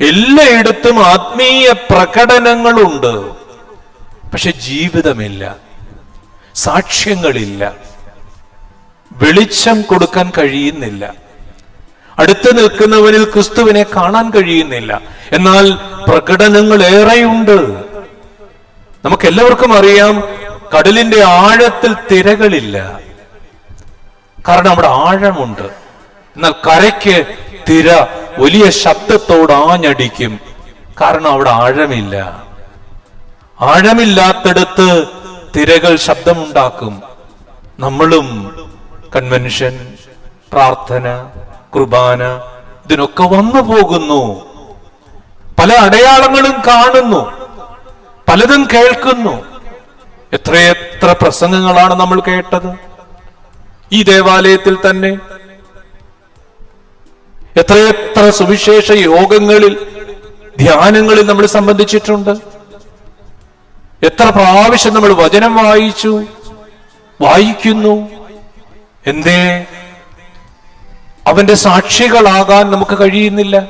എല്ലായിടത്തും ആത്മീയ പ്രകടനങ്ങളുണ്ട്. പക്ഷെ ജീവിതമില്ല. സാക്ഷ്യങ്ങളില്ല. വെളിച്ചം കൊടുക്കാൻ കഴിയുന്നില്ല. അടുത്ത് നിൽക്കുന്നവനിൽ ക്രിസ്തുവിനെ കാണാൻ കഴിയുന്നില്ല. എന്നാൽ പ്രകടനങ്ങൾ ഏറെയുണ്ട്. നമുക്ക് എല്ലാവർക്കും അറിയാം കടലിന്റെ ആഴത്തിൽ തിരകളില്ല. കാരണം അവിടെ ആഴമുണ്ട്. എന്നാൽ കരയ്ക്ക് തിര വലിയ ശബ്ദത്തോട് ആഞ്ഞടിക്കും. കാരണം അവിടെ ആഴമില്ല. ആഴമില്ലാത്തടത്ത് തിരകൾ ശബ്ദമുണ്ടാക്കും. നമ്മളും കൺവെൻഷൻ പ്രാർത്ഥന കുർബാന ഇതിനൊക്കെ വന്നു പോകുന്നു. പല അടയാളങ്ങളും കാണുന്നു. പലതും കേൾക്കുന്നു. എത്രയെത്ര പ്രസംഗങ്ങളാണ് നമ്മൾ കേട്ടത്. ഈ ദേവാലയത്തിൽ തന്നെ എത്രയെത്ര സുവിശേഷ യോഗങ്ങളിൽ ധ്യാനങ്ങളിൽ നമ്മൾ സംബന്ധിച്ചിട്ടുണ്ട്? എത്ര പ്രാവശ്യം നമ്മൾ വചനം വായിച്ചു വായിക്കുന്നു? എന്തേ? അവന്റെ സാക്ഷികളാകാൻ നമുക്ക് കഴിയുന്നില്ല.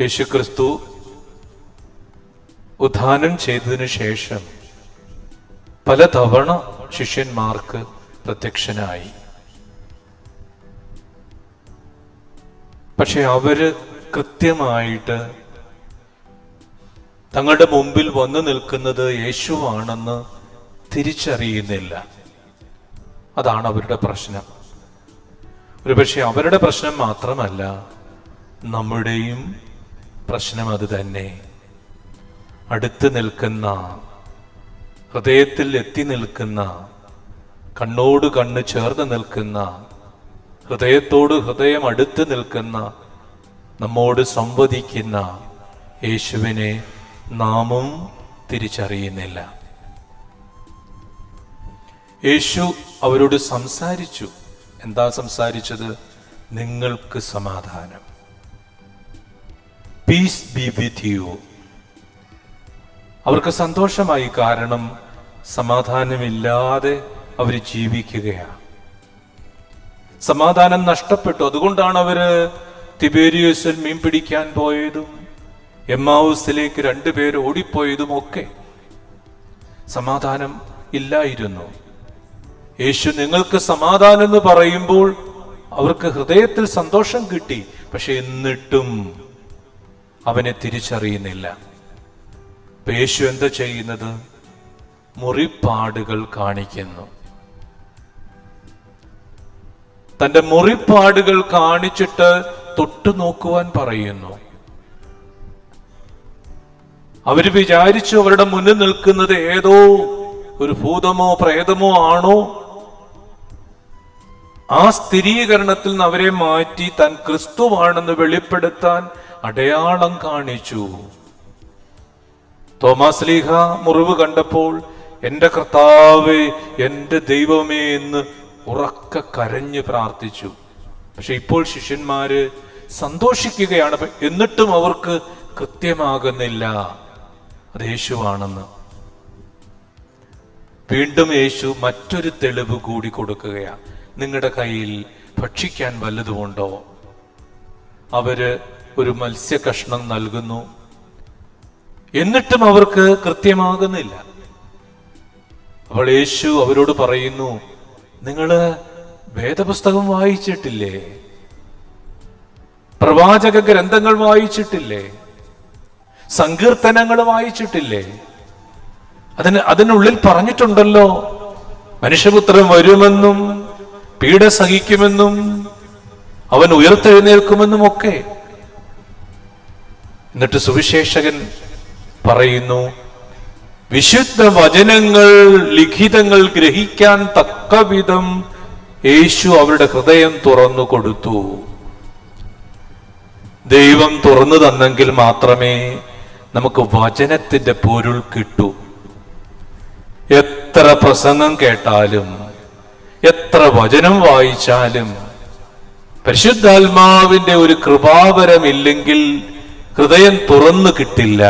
യേശുക്രിസ്തു ഉദ്ധാനം ചെയ്തതിനു ശേഷം പലതവണ ശിഷ്യന്മാർക്ക് പ്രത്യക്ഷനായി. പക്ഷെ അവർ കൃത്യമായിട്ട് തങ്ങളുടെ മുമ്പിൽ വന്നു നിൽക്കുന്നത് യേശുവാണെന്ന് തിരിച്ചറിയുന്നില്ല. അതാണ് അവരുടെ പ്രശ്നം. ഒരുപക്ഷെ അവരുടെ പ്രശ്നം മാത്രമല്ല നമ്മുടെയും പ്രശ്നം അത് തന്നെ. അടുത്ത് നിൽക്കുന്ന ഹൃദയത്തിൽ എത്തി നിൽക്കുന്ന കണ്ണോട് കണ്ണ് ചേർന്ന് നിൽക്കുന്ന ഹൃദയത്തോട് ഹൃദയം അടുത്ത് നിൽക്കുന്ന നമ്മോട് സംവദിക്കുന്ന യേശുവിനെ നാമും തിരിച്ചറിയുന്നില്ല. യേശു അവരോട് സംസാരിച്ചു. എന്താ സംസാരിച്ചത്? നിങ്ങൾക്ക് സമാധാനം. പീസ് ബി വിത്ത് യു അവർക്ക് സന്തോഷമായി കാരണം സമാധാനമില്ലാതെ അവർ ജീവിക്കുകയാണ്. സമാധാനം നഷ്ടപ്പെട്ടു. അതുകൊണ്ടാണ് അവർ തിബേരിയസിൽ മീൻ പിടിക്കാൻ പോയതും എമ്മാവൂസിലേക്ക് രണ്ടുപേർ ഓടിപ്പോയതും ഒക്കെ. സമാധാനം ഇല്ലായിരുന്നു. യേശു നിങ്ങൾക്ക് സമാധാനം എന്ന് പറയുമ്പോൾ അവർക്ക് ഹൃദയത്തിൽ സന്തോഷം കിട്ടി. പക്ഷെ എന്നിട്ടും അവനെ തിരിച്ചറിയുന്നില്ല. യേശു എന്താ ചെയ്യുന്നത്? മുറിപ്പാടുകൾ കാണിക്കുന്നു. തന്റെ മുറിപ്പാടുകൾ കാണിച്ചിട്ട് തൊട്ടു നോക്കുവാൻ പറയുന്നു. അവർ വിചാരിച്ചു അവരുടെ മുന്നിൽ നിൽക്കുന്നത് ഏതോ ഒരു ഭൂതമോ പ്രേതമോ ആണോ? ആ സ്ഥിരീകരണത്തിൽ നിന്ന് അവരെ മാറ്റി താൻ ക്രിസ്തുവാണെന്ന് വെളിപ്പെടുത്താൻ അടയാളം കാണിച്ചു. തോമാസ് ലീഹ മുറിവ് കണ്ടപ്പോൾ എന്റെ കർത്താവേ എന്റെ ദൈവമേ എന്ന് ഉറക്ക കരഞ്ഞ് പ്രാർത്ഥിച്ചു. പക്ഷെ ഇപ്പോൾ ശിഷ്യന്മാര് സന്തോഷിക്കുകയാണ്. എന്നിട്ടും അവർക്ക് കൃത്യമാകുന്നില്ല. അത് യേശുവാണെന്ന്. വീണ്ടും യേശു മറ്റൊരു തെളിവ് കൂടി കൊടുക്കുകയാണ് നിങ്ങളുടെ കയ്യിൽ ഭക്ഷിക്കാൻ വല്ലതുമുണ്ടോ? അവർ ഒരു മത്സ്യ കഷ്ണം നൽകുന്നു. എന്നിട്ടും അവർക്ക് കൃത്യമാകുന്നില്ല. അപ്പോൾ യേശു അവരോട് പറയുന്നു നിങ്ങൾ വേദപുസ്തകം വായിച്ചിട്ടില്ലേ? പ്രവാചക ഗ്രന്ഥങ്ങൾ വായിച്ചിട്ടില്ലേ? സങ്കീർത്തനങ്ങൾ വായിച്ചിട്ടില്ലേ? അതിന് അതിനുള്ളിൽ പറഞ്ഞിട്ടുണ്ടല്ലോ. മനുഷ്യപുത്രൻ വരുമെന്നും പീഡ സഹിക്കുമെന്നും അവൻ ഉയർത്തെഴുന്നേൽക്കുമെന്നും ഒക്കെ എന്നിട്ട് സുവിശേഷകൻ പറയുന്നു വിശുദ്ധ വചനങ്ങൾ ലിഖിതങ്ങൾ ഗ്രഹിക്കാൻ തക്കവിധം യേശു അവരുടെ ഹൃദയം തുറന്നു കൊടുത്തു. ദൈവം തുറന്നു തന്നെങ്കിൽ മാത്രമേ നമുക്ക് വചനത്തിന്റെ പൊരുൾ കിട്ടൂ. എത്ര പ്രസംഗം കേട്ടാലും എത്ര വചനം വായിച്ചാലും പരിശുദ്ധാത്മാവിന്റെ ഒരു കൃപാവരമില്ലെങ്കിൽ ഹൃദയം തുറന്നു കിട്ടില്ല.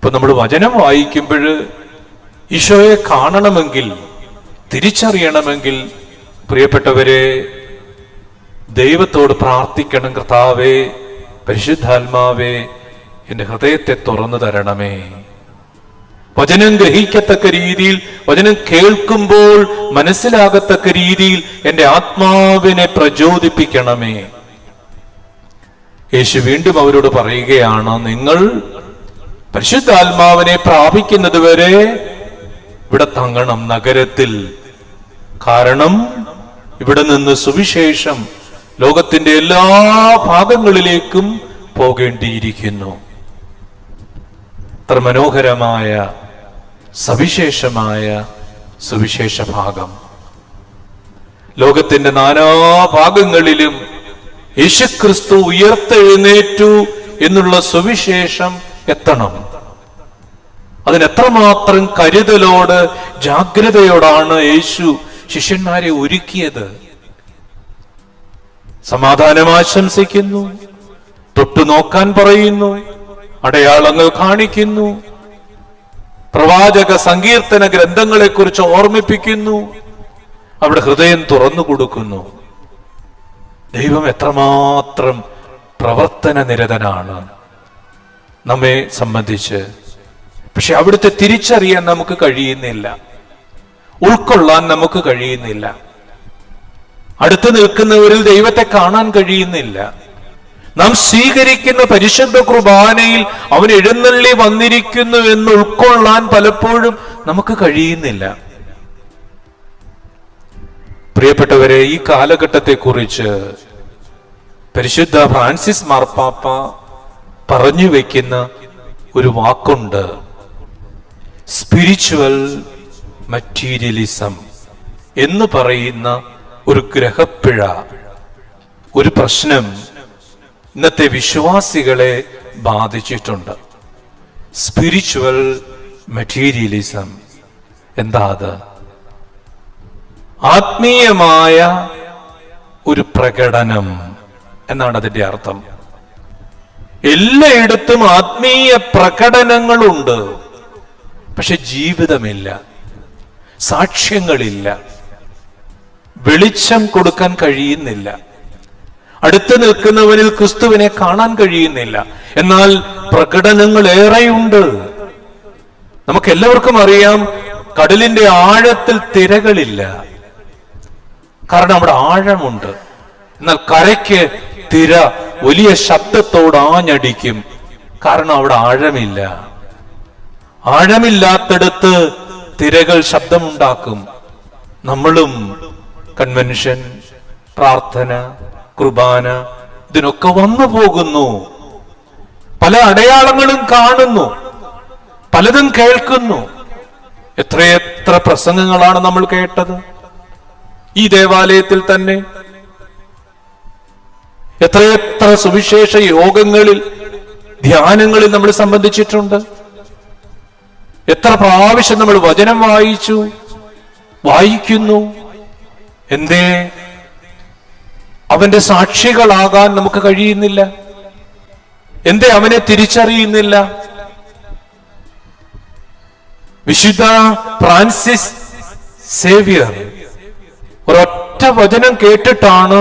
ഇപ്പൊ നമ്മൾ വചനം വായിക്കുമ്പോൾ ഈശോയെ കാണണമെങ്കിൽ തിരിച്ചറിയണമെങ്കിൽ പ്രിയപ്പെട്ടവരെ ദൈവത്തോട് പ്രാർത്ഥിക്കണം കർത്താവേ പരിശുദ്ധാത്മാവേ എന്റെ ഹൃദയത്തെ തുറന്നു തരണമേ. വചനം ഗ്രഹിക്കത്തക്ക രീതിയിൽ വചനം കേൾക്കുമ്പോൾ മനസ്സിലാകത്തക്ക രീതിയിൽ എന്റെ ആത്മാവിനെ പ്രചോദിപ്പിക്കണമേ. യേശു വീണ്ടും അവരോട് പറയുകയാണ് നിങ്ങൾ പരിശുദ്ധാത്മാവിനെ പ്രാപിക്കുന്നത് വരെ ഇവിടെ തങ്ങണം നഗരത്തിൽ. കാരണം ഇവിടെ നിന്ന് സുവിശേഷം ലോകത്തിന്റെ എല്ലാ ഭാഗങ്ങളിലേക്കും പോകേണ്ടിയിരിക്കുന്നു. അത്ര മനോഹരമായ സവിശേഷമായ സുവിശേഷ ഭാഗം. ലോകത്തിന്റെ നാനാഭാഗങ്ങളിലും യേശുക്രിസ്തു ഉയർത്തെഴുന്നേറ്റു എന്നുള്ള സുവിശേഷം എത്തണം. അതിനെത്രമാത്രം കരുതലോട് ജാഗ്രതയോടാണ് യേശു ശിഷ്യന്മാരെ ഒരുക്കിയത്. സമാധാനം ആശംസിക്കുന്നു. തൊട്ടു നോക്കാൻ പറയുന്നു. അടയാളങ്ങൾ കാണിക്കുന്നു. പ്രവാചക സങ്കീർത്തന ഗ്രന്ഥങ്ങളെ കുറിച്ച് ഓർമ്മിപ്പിക്കുന്നു. അവിടെ ഹൃദയം തുറന്നു കൊടുക്കുന്നു. ദൈവം എത്രമാത്രം പ്രവർത്തന നിരതനാണ് നമ്മെ സംബന്ധിച്ച്. പക്ഷെ അവിടുത്തെ തിരിച്ചറിയാൻ നമുക്ക് കഴിയുന്നില്ല. ഉൾക്കൊള്ളാൻ നമുക്ക് കഴിയുന്നില്ല. അടുത്ത് നിൽക്കുന്നവരിൽ ദൈവത്തെ കാണാൻ കഴിയുന്നില്ല. നാം സ്വീകരിക്കുന്ന പരിശുദ്ധ കുർബാനയിൽ അവൻ എഴുന്നള്ളി വന്നിരിക്കുന്നു എന്ന് ഉൾക്കൊള്ളാൻ പലപ്പോഴും നമുക്ക് കഴിയുന്നില്ല. പ്രിയപ്പെട്ടവരെ ഈ കാലഘട്ടത്തെ കുറിച്ച് പരിശുദ്ധ ഫ്രാൻസിസ് മാർപ്പാപ്പ പറഞ്ഞു വെക്കുന്ന ഒരു വാക്കുണ്ട്. സ്പിരിച്വൽ മറ്റീരിയലിസം എന്ന് പറയുന്ന ഒരു ഗ്രഹപ്പിഴ. ഒരു പ്രശ്നം ഇന്നത്തെ വിശ്വാസികളെ ബാധിച്ചിട്ടുണ്ട്. സ്പിരിച്വൽ മെറ്റീരിയലിസം എന്താ അത്? ആത്മീയമായ ഒരു പ്രകടനം എന്നാണ് അതിന്റെ അർത്ഥം. എല്ലായിടത്തും ആത്മീയ പ്രകടനങ്ങളുണ്ട്. പക്ഷെ ജീവിതമില്ല. സാക്ഷ്യങ്ങളില്ല. വെളിച്ചം കൊടുക്കാൻ കഴിയുന്നില്ല. അടുത്ത് നിൽക്കുന്നവനിൽ ക്രിസ്തുവിനെ കാണാൻ കഴിയുന്നില്ല. എന്നാൽ പ്രകടനങ്ങൾ ഏറെയുണ്ട്. നമുക്ക് എല്ലാവർക്കും അറിയാം കടലിന്റെ ആഴത്തിൽ തിരകളില്ല. കാരണം അവിടെ ആഴമുണ്ട്. എന്നാൽ കരയ്ക്ക് തിര വലിയ ശബ്ദത്തോട് ആഞ്ഞടിക്കും. കാരണം അവിടെ ആഴമില്ല. ആഴമില്ലാത്തടത്ത് തിരകൾ ശബ്ദമുണ്ടാക്കും. നമ്മളും കൺവെൻഷൻ പ്രാർത്ഥന കുർബാന ഇതിനൊക്കെ വന്നു പോകുന്നു. പല അടയാളങ്ങളും കാണുന്നു. പലതും കേൾക്കുന്നു. എത്രയെത്ര പ്രസംഗങ്ങളാണ് നമ്മൾ കേട്ടത്. ഈ ദേവാലയത്തിൽ തന്നെ എത്രയെത്ര സുവിശേഷ യോഗങ്ങളിൽ ധ്യാനങ്ങളിൽ നമ്മൾ സംബന്ധിച്ചിട്ടുണ്ട്. എത്ര പ്രാവശ്യം നമ്മൾ വചനം വായിച്ചു വായിക്കുന്നു. എന്തേ? അവന്റെ സാക്ഷികളാകാൻ നമുക്ക് കഴിയുന്നില്ല. എന്തേ അവനെ തിരിച്ചറിയുന്നില്ല? വിശുദ്ധ ഫ്രാൻസിസ് സേവിയർ ഒരൊറ്റ വചനം കേട്ടിട്ടാണ്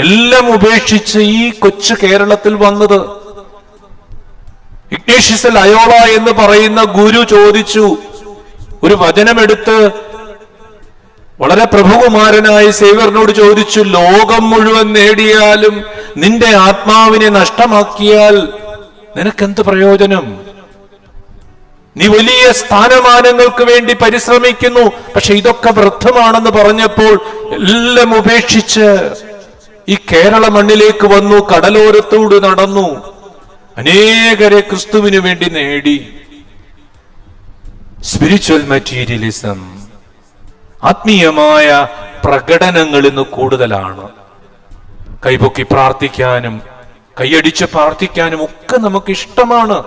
എല്ലാം ഉപേക്ഷിച്ച് ഈ കൊച്ചു കേരളത്തിൽ വന്നത്. ഇഗ്നേഷ്യസ് ലയോള എന്ന് പറയുന്ന ഗുരു ചോദിച്ചു. ഒരു വചനമെടുത്ത് വളരെ പ്രഭുകുമാരനായ സേവറിനോട് ചോദിച്ചു ലോകം മുഴുവൻ നേടിയാലും നിന്റെ ആത്മാവിനെ നഷ്ടമാക്കിയാൽ നിനക്കെന്ത് പ്രയോജനം? നീ വലിയ സ്ഥാനമാനങ്ങൾക്ക് വേണ്ടി പരിശ്രമിക്കുന്നു പക്ഷെ ഇതൊക്കെ വൃദ്ധമാണെന്ന് പറഞ്ഞപ്പോൾ എല്ലാം ഉപേക്ഷിച്ച് ഈ കേരള മണ്ണിലേക്ക് വന്നു കടലോരത്തോട് നടന്നു. അനേകരെ ക്രിസ്തുവിന് വേണ്ടി നേടി. സ്പിരിച്വൽ മെറ്റീരിയലിസം ആത്മീയമായ പ്രകടനങ്ങൾ ഇന്ന് കൂടുതലാണ്. കൈപൊക്കി പ്രാർത്ഥിക്കാനും കൈയടിച്ച് പ്രാർത്ഥിക്കാനും ഒക്കെ നമുക്ക് ഇഷ്ടമാണ്.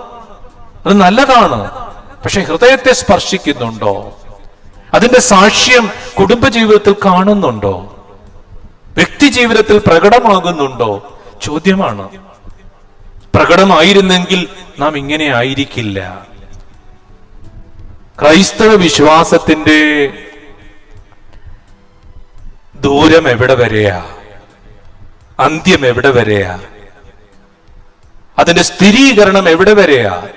അത് നല്ലതാണ്. പക്ഷെ ഹൃദയത്തെ സ്പർശിക്കുന്നുണ്ടോ? അതിന്റെ സാക്ഷ്യം കുടുംബജീവിതത്തിൽ കാണുന്നുണ്ടോ? വ്യക്തി ജീവിതത്തിൽ പ്രകടമാകുന്നുണ്ടോ? ചോദ്യമാണ്. പ്രകടമായിരുന്നെങ്കിൽ നാം ഇങ്ങനെ ആയിരിക്കില്ല. ക്രൈസ്തവ വിശ്വാസത്തിന്റെ ദൂരം എവിടെ വരെയാ? അന്ത്യം എവിടെ വരെയാ? അതിന്റെ സ്ഥിരീകരണം എവിടെ വരെയാ?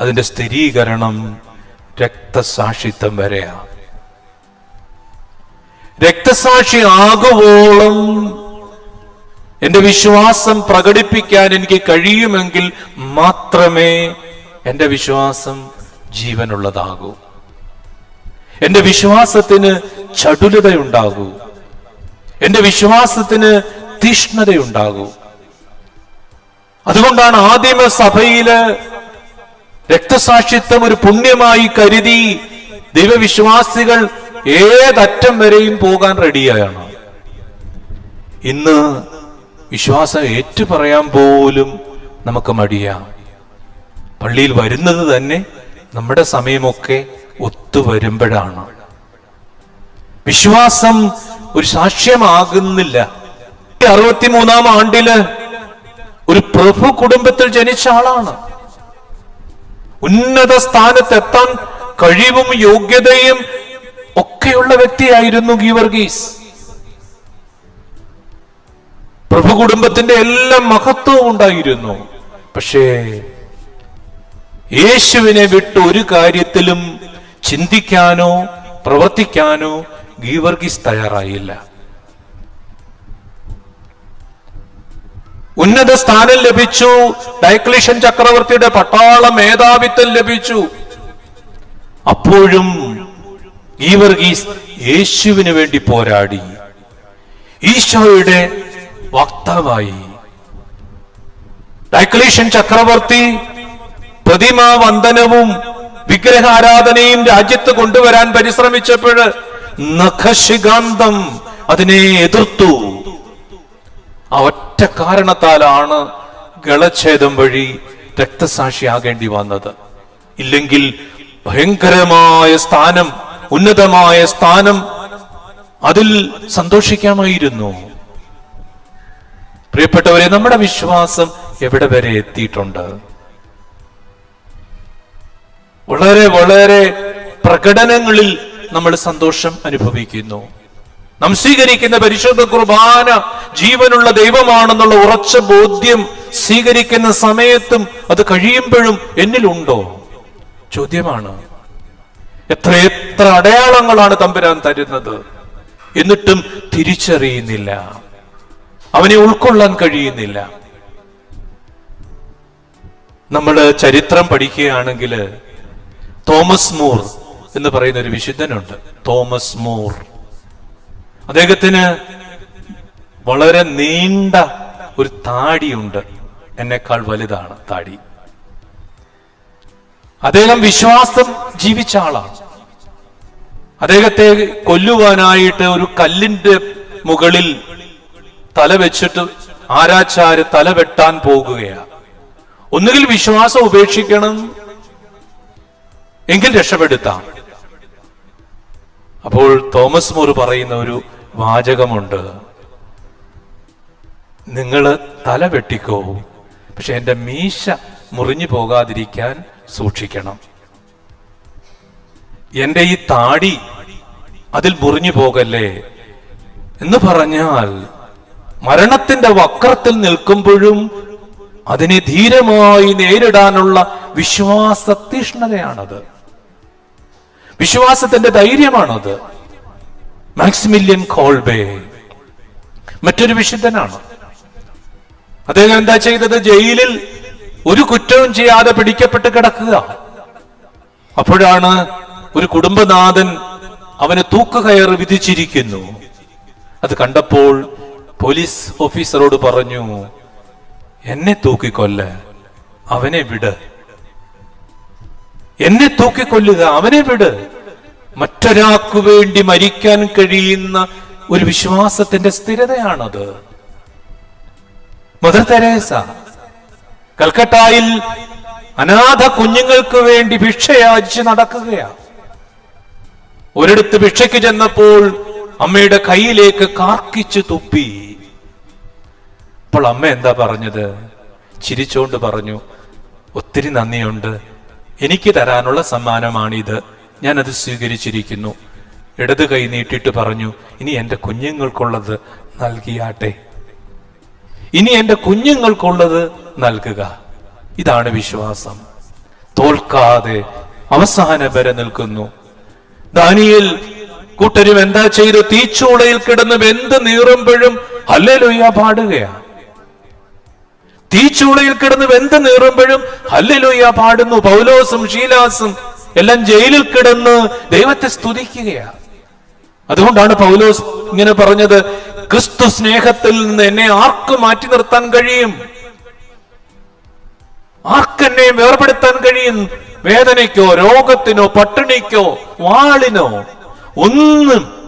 അതിന്റെ സ്ഥിരീകരണം രക്തസാക്ഷിത്വം വരെയാ. രക്തസാക്ഷി ആകുവോളം എന്റെ വിശ്വാസം പ്രകടിപ്പിക്കാൻ എനിക്ക് കഴിയുമെങ്കിൽ മാത്രമേ എന്റെ വിശ്വാസം ജീവനുള്ളതാകൂ. എന്റെ വിശ്വാസത്തിന് ചടുലതയുണ്ടാകൂ. എന്റെ വിശ്വാസത്തിന് തീഷ്ണതയുണ്ടാകൂ. അതുകൊണ്ടാണ് ആദിമ സഭയിൽ രക്തസാക്ഷിത്വം ഒരു പുണ്യമായി കരുതി ദൈവവിശ്വാസികൾ ഏതറ്റം വരെയും പോകാൻ റെഡിയാണ്. ഇന്ന് വിശ്വാസം ഏറ്റുപറയാൻ പോലും നമുക്ക് മടിയാം. പള്ളിയിൽ വരുന്നത് തന്നെ നമ്മുടെ സമയമൊക്കെ ഒത്തുവരുമ്പോഴാണ് വിശ്വാസം ഒരു സാക്ഷ്യമാകുന്നില്ല. അറുപത്തിമൂന്നാം ആണ്ടിൽ ഒരു പ്രഭു കുടുംബത്തിൽ ജനിച്ച ആളാണ്. ഉന്നത സ്ഥാനത്തെത്താൻ കഴിവും യോഗ്യതയും ഒക്കെയുള്ള വ്യക്തിയായിരുന്നു ഗീവർഗീസ്. പ്രഭു കുടുംബത്തിന്റെ എല്ലാ മഹത്വവും ഉണ്ടായിരുന്നു. പക്ഷേ യേശുവിനെ വിട്ട് ഒരു കാര്യത്തിലും ചിന്തിക്കാനോ പ്രവർത്തിക്കാനോ ഗീവർഗീസ് തയ്യാറായില്ല. ഉന്നത സ്ഥാനം ലഭിച്ചു. ഡയക്ലീഷൻ ചക്രവർത്തിയുടെ പട്ടാള മേധാവിത്വം ലഭിച്ചു. അപ്പോഴും ഗീവർഗീസ് യേശുവിന് വേണ്ടി പോരാടി. ഈശോയുടെ വക്താവായി. ഡൈക്ലേഷ്യൻ ചക്രവർത്തി വന്ദനവും വിഗ്രഹാരാധനയും രാജ്യത്ത് കൊണ്ടുവരാൻ പരിശ്രമിച്ചപ്പോൾ നഖശികാന്തം അതിനെ എതിർത്തു. ആ ഒറ്റ കാരണത്താലാണ് ഗളച്ഛേദം വഴി രക്തസാക്ഷിയാകേണ്ടി വന്നത്. ഇല്ലെങ്കിൽ ഭയങ്കരമായ സ്ഥാനം ഉന്നതമായ സ്ഥാനം അതിൽ സന്തോഷിക്കാമായിരുന്നു. പ്രിയപ്പെട്ടവരെ നമ്മുടെ വിശ്വാസം എവിടെ വരെ എത്തിയിട്ടുണ്ട്? വളരെ വളരെ പ്രകടനങ്ങളിൽ നമ്മൾ സന്തോഷം അനുഭവിക്കുന്നു. നാം സ്വീകരിക്കുന്ന പരിശുദ്ധ കുർബാന ജീവനുള്ള ദൈവമാണെന്നുള്ള ഉറച്ച ബോധ്യം സ്വീകരിക്കുന്ന സമയത്തും അത് കഴിയുമ്പോഴും എന്നിലുണ്ടോ? ചോദ്യമാണ്. എത്ര എത്ര അടയാളങ്ങളാണ് തമ്പുരാൻ തരുന്നത്. എന്നിട്ടും തിരിച്ചറിയുന്നില്ല. അവനെ ഉൾക്കൊള്ളാൻ കഴിയുന്നില്ല. നമ്മൾ ചരിത്രം പഠിക്കുകയാണെങ്കിൽ തോമസ് മൂർ എന്ന് പറയുന്ന ഒരു വിശുദ്ധനുണ്ട്. Thomas More. അദ്ദേഹത്തിന് വളരെ നീണ്ട ഒരു താടിയുണ്ട്. എന്നെക്കാൾ വലുതാണ് താടി. അദ്ദേഹം വിശ്വാസം ജീവിച്ച ആളാണ്. അദ്ദേഹത്തെ കൊല്ലുവാനായിട്ട് ഒരു കല്ലിന്റെ മുകളിൽ തല വെച്ചിട്ട് ആരാച്ചാര് തല വെട്ടാൻ പോകുകയാണ്. ഒന്നുകിൽ വിശ്വാസം ഉപേക്ഷിക്കണം എങ്കിൽ രക്ഷപ്പെടുത്താം. അപ്പോൾ തോമസ് മോർ പറയുന്ന ഒരു വാചകമുണ്ട്. നിങ്ങൾ തല വെട്ടിക്കോ പക്ഷെ എന്റെ മീശ മുറിഞ്ഞു പോകാതിരിക്കാൻ സൂക്ഷിക്കണം. എന്റെ ഈ താടി അതിൽ മുറിഞ്ഞു പോകല്ലേ? എന്ന് പറഞ്ഞാൽ മരണത്തിന്റെ വക്രത്തിൽ നിൽക്കുമ്പോഴും അതിനെ ധീരമായി നേരിടാനുള്ള വിശ്വാസ തീഷ്ണതയാണത് വിശ്വാസത്തിന്റെ ധൈര്യമാണത്. മാക്സിമില്യൻ കോൾബേ മറ്റൊരു വിശുദ്ധനാണ്. അദ്ദേഹം എന്താ ചെയ്തത്? ജയിലിൽ ഒരു കുറ്റവും ചെയ്യാതെ പിടിക്കപ്പെട്ട് കിടക്കുക. അപ്പോഴാണ് ഒരു കുടുംബനാഥൻ അവന് തൂക്കുകയർ വിധിച്ചിരിക്കുന്നു. അത് കണ്ടപ്പോൾ പോലീസ് ഓഫീസറോട് പറഞ്ഞു എന്നെ തൂക്കിക്കൊല്ല അവനെ വിട്. എന്നെ തൂക്കിക്കൊല്ലുക അവനെ വിട്. മറ്റൊരാൾക്കു വേണ്ടി മരിക്കാൻ കഴിയുന്ന ഒരു വിശ്വാസത്തിന്റെ സ്ഥിരതയാണത്. മദർ തെരേസ കൽക്കട്ടായിൽ അനാഥ കുഞ്ഞുങ്ങൾക്ക് വേണ്ടി ഭിക്ഷയാചിച്ച് നടക്കുകയാണ്. ഒരിടത്ത് ഭിക്ഷയ്ക്ക് ചെന്നപ്പോൾ അമ്മയുടെ കയ്യിലേക്ക് കാർക്കിച്ച് തുപ്പി. അപ്പോൾ അമ്മ എന്താ പറഞ്ഞത്? ചിരിച്ചോണ്ട് പറഞ്ഞു ഒത്തിരി നന്ദിയുണ്ട്. എനിക്ക് തരാനുള്ള സമ്മാനമാണിത്. ഞാനത് സ്വീകരിച്ചിരിക്കുന്നു. ഇടത് കൈ നീട്ടിട്ട് പറഞ്ഞു ഇനി എന്റെ കുഞ്ഞുങ്ങൾക്കുള്ളത് നൽകിയാട്ടെ. ഇനി എന്റെ കുഞ്ഞുങ്ങൾക്കുള്ളത് നൽകുക. ഇതാണ് വിശ്വാസം. തോൽക്കാതെ അവസാന വരെ നിൽക്കുന്നു. ദാനിയിൽ കൂട്ടരും എന്താ ചെയ്തു? തീച്ചൂളയിൽ കിടന്ന് വെന്ത് നീറുമ്പോഴും ഹല്ലേലൂയ പാടുകയാണ്. തീച്ചൂളയിൽ കിടന്ന് വെന്ത് നീറുമ്പോഴും ഹല്ലേലൂയ പാടുന്നു. പൗലോസും ഷീലാസും എല്ലാം ജയിലിൽ കിടന്ന് ദൈവത്തെ സ്തുതിക്കുകയാണ്. അതുകൊണ്ടാണ് പൗലോസ് ഇങ്ങനെ പറഞ്ഞത് ക്രിസ്തു സ്നേഹത്തിൽ നിന്ന് എന്നെ ആർക്ക് മാറ്റി നിർത്താൻ കഴിയും? ആർക്കെന്നെ വേർപെടുത്താൻ കഴിയും? വേദനയ്ക്കോ രോഗത്തിനോ പട്ടിണിക്കോ വാളിനോ? ഒന്നും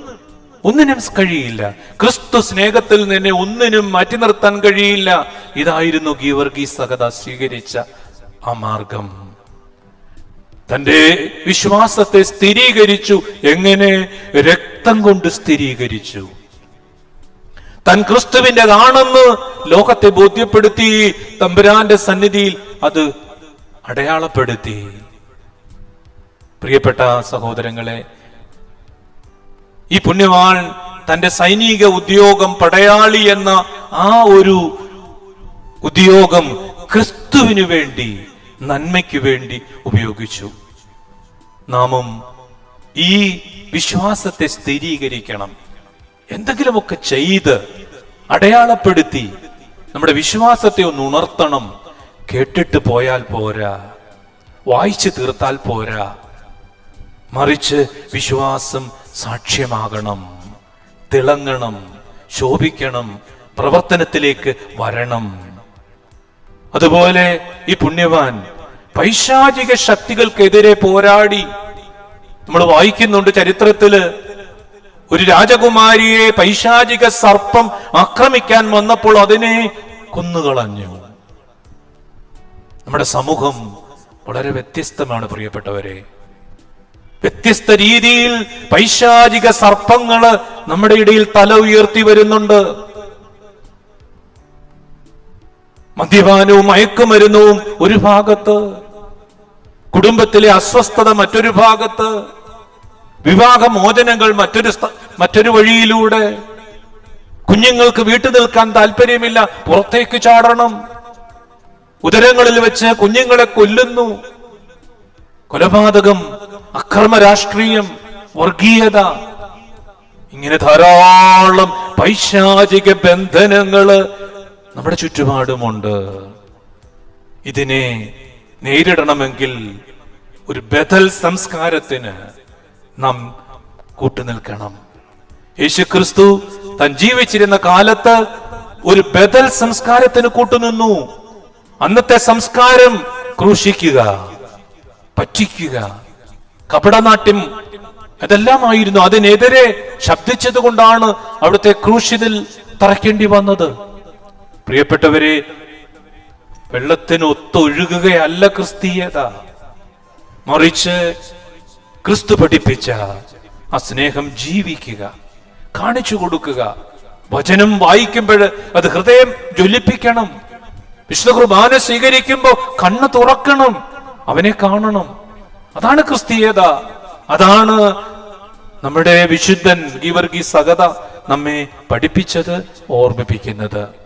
ഒന്നിനും കഴിയില്ല. ക്രിസ്തു സ്നേഹത്തിൽ നിന്ന് എന്നെ ഒന്നിനും മാറ്റി നിർത്താൻ കഴിയില്ല. ഇതായിരുന്നു ഗീവർഗീ സഹത സ്വീകരിച്ച ആ മാർഗം തന്റെ വിശ്വാസത്തെ സ്ഥിരീകരിച്ചു. എങ്ങനെ? രക്തം കൊണ്ട് സ്ഥിരീകരിച്ചു. താൻ ക്രിസ്തുവിന്റെതാണെന്ന് ലോകത്തെ ബോധ്യപ്പെടുത്തി. തമ്പുരാന്റെ സന്നിധിയിൽ അത് അടയാളപ്പെടുത്തി. പ്രിയപ്പെട്ട സഹോദരങ്ങളെ ഈ പുണ്യവാൻ തന്റെ സൈനിക ഉദ്യോഗം പടയാളി എന്ന ആ ഒരു ഉദ്യോഗം ക്രിസ്തുവിനു വേണ്ടി നന്മയ്ക്ക് വേണ്ടി ഉപയോഗിച്ചു. നാമും ഈ വിശ്വാസത്തെ സ്ഥിരീകരിക്കണം. എന്തെങ്കിലുമൊക്കെ ചെയ്ത് അടയാളപ്പെടുത്തി നമ്മുടെ വിശ്വാസത്തെ ഒന്ന് ഉണർത്തണം. കേട്ടിട്ട് പോയാൽ പോരാ. വായിച്ചു തീർത്താൽ പോരാ. മറിച്ച് വിശ്വാസം സാക്ഷ്യമാകണം. തിളങ്ങണം. ശോഭിക്കണം. പ്രവർത്തനത്തിലേക്ക് വരണം. അതുപോലെ ഈ പുണ്യവാൻ പൈശാചിക ശക്തികൾക്കെതിരെ പോരാടി. നമ്മൾ വായിക്കുന്നുണ്ട് ചരിത്രത്തിൽ ഒരു രാജകുമാരിയെ പൈശാചിക സർപ്പം ആക്രമിക്കാൻ വന്നപ്പോൾ അതിനെ കൊന്നുകളഞ്ഞു. നമ്മുടെ സമൂഹം വളരെ വ്യത്യസ്തമാണ് പ്രിയപ്പെട്ടവരെ. വ്യത്യസ്ത രീതിയിൽ പൈശാചിക സർപ്പങ്ങൾ നമ്മുടെ ഇടയിൽ തല ഉയർത്തി വരുന്നുണ്ട്. മദ്യപാനവും മയക്കുമരുന്നവും ഒരു ഭാഗത്ത് കുടുംബത്തിലെ അസ്വസ്ഥത മറ്റൊരു ഭാഗത്ത് വിവാഹമോചനങ്ങൾ മറ്റൊരു മറ്റൊരു വഴിയിലൂടെ. കുഞ്ഞുങ്ങൾക്ക് വീട്ടു നിൽക്കാൻ താല്പര്യമില്ല. പുറത്തേക്ക് ചാടണം. ഉദരങ്ങളിൽ വെച്ച് കുഞ്ഞുങ്ങളെ കൊല്ലുന്നു. കൊലപാതകം അക്രമ രാഷ്ട്രീയം വർഗീയത ഇങ്ങനെ ധാരാളം പൈശാചിക ബന്ധനങ്ങൾ നമ്മുടെ ചുറ്റുപാടുമുണ്ട്. ഇതിനെ നേരിടണമെങ്കിൽ ഒരു ബദൽ സംസ്കാരത്തിന് നാം കൂട്ടുനിൽക്കണം. യേശു ക്രിസ്തു താൻ ജീവിച്ചിരുന്ന കാലത്ത് ഒരു ബദൽ സംസ്കാരത്തിന് കൂട്ടുനിന്നു. അന്നത്തെ സംസ്കാരം ക്രൂശിക്കുക പറ്റിക്കുക കപടനാട്യം അതെല്ലാമായിരുന്നു. അതിനെതിരെ ശബ്ദിച്ചത് കൊണ്ടാണ് അവിടുത്തെ ക്രൂശിതിൽ തറയ്ക്കേണ്ടി വന്നത്. പ്രിയപ്പെട്ടവരെ വെള്ളത്തിന് ഒത്തൊഴുകുകയല്ല ക്രിസ്തീയത. മറിച്ച് ക്രിസ്തു പഠിപ്പിച്ച ആ സ്നേഹം ജീവിക്കുക കാണിച്ചു കൊടുക്കുക വചനം വായിക്കുമ്പോൾ അത് ഹൃദയം ജ്വലിപ്പിക്കണം വിശുദ്ധ കുർബാന സ്വീകരിക്കുമ്പോൾ കണ്ണ് തുറക്കണം അവനെ കാണണം. അതാണ് ക്രിസ്തീയത. അതാണ് നമ്മുടെ വിശുദ്ധൻ ഗീവർഗി സഗത നമ്മെ പഠിപ്പിച്ചത് ഓർമ്മിപ്പിക്കുന്നത്.